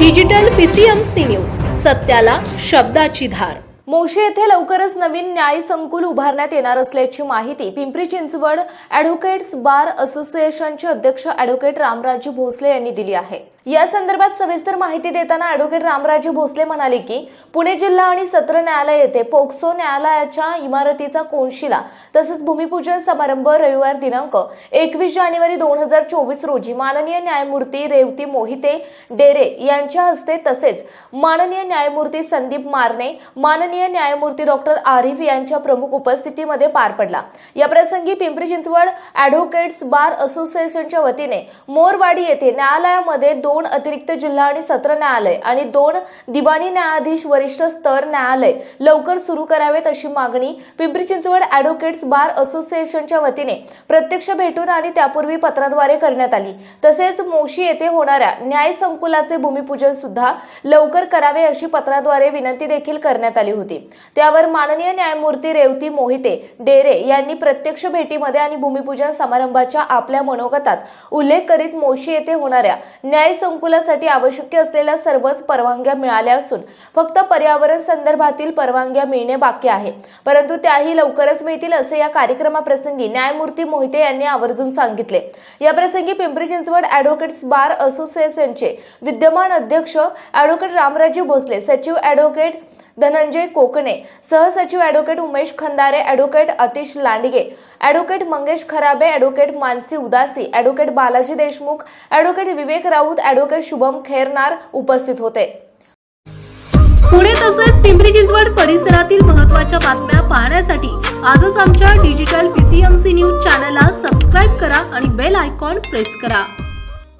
Digital PCMC news सत्याला शब्दाची धार. मोशी येथे लवकरच नवीन न्याय संकुल उभारण्यात येणार असल्याची माहिती पिंपरी चिंचवड ॲडव्होकेट्स बार असोसिएशनचे अध्यक्ष ॲडव्होकेट रामराजू भोसले यांनी दिली आहे. या संदर्भात सविस्तर माहिती देताना ॲडव्होकेट रामराजे भोसले म्हणाले की पुणे जिल्हा आणि सत्र न्यायालय येथे पोक्सो न्यायालयाच्या इमारतीचा कोनशिला तसंच भूमिपूजन समारंभ रविवार दिनांक एकवीस जानेवारी दोन हजार चोवीस रोजी माननीय न्यायमूर्ती रेवती मोहिते डेरे यांच्या हस्ते तसेच माननीय न्यायमूर्ती संदीप मारणे माननीय न्यायमूर्ती डॉक्टर आरिफ यांच्या प्रमुख उपस्थितीमध्ये पार पडला. या प्रसंगी पिंपरी चिंचवड ॲडव्होकेट्स बार असोसिएशनच्या वतीने मोरवाडी येथे न्यायालयामध्ये दोन अतिरिक्त जिल्हा आणि सत्र न्यायालय आणि दोन दिवाणी न्यायाधीश वरिष्ठ स्तर न्यायालय लवकर सुरू करावेत अशी मागणी पिंपरी चिंचवड ॲडव्होकेट्स बार असोसिएशनच्या वतीने प्रत्यक्ष भेटून आणि त्यापूर्वी पत्राद्वारे करण्यात आली. तसेच मोशी येथे होणाऱ्या न्याय संकुलाचे भूमिपूजन सुद्धा लवकर करावे अशी पत्राद्वारे विनंती देखील करण्यात आली होती. त्यावर माननीय न्यायमूर्ती रेवती मोहिते डेरे यांनी प्रत्यक्ष भेटीमध्ये आणि भूमिपूजन समारंभाच्या आपल्या मनोगतात उल्लेख करीत मोशी येथे होणाऱ्या न्याय संकुलासाठी आवश्यक असलेल्या सर्वच परवानग्या मिळाल्या असून फक्त पर्यावरण संदर्भातील परवानग्या मिळणे बाकी आहे. परंतु त्याही लवकरच मिळतील असे या कार्यक्रमाप्रसंगी न्यायमूर्ती मोहिते यांनी आवर्जून सांगितले. या प्रसंगी पिंपरी चिंचवड ॲडव्होकेट्स बार असोसिएशनचे विद्यमान अध्यक्ष ॲडव्होकेट रामराजे भोसले सचिव ॲडव्होकेट धनंजय कोकणे सहसचिव advocate Umesh Khandare advocate Atish Landge advocate Mangesh Kharabe advocate Mansi Udasi advocate Balaji Deshmukh advocate Vivek Raut advocate Shubham Khernar उपस्थित होते. पुणे तसेच पिंपरी चिंचवड परिसरातील महत्त्वाच्या बातम्या पाहण्यासाठी आजच आमच्या डिजिटल पीसीएमसी न्यूज चॅनलला सबस्क्राईब करा आणि बेल आयकॉन प्रेस करा.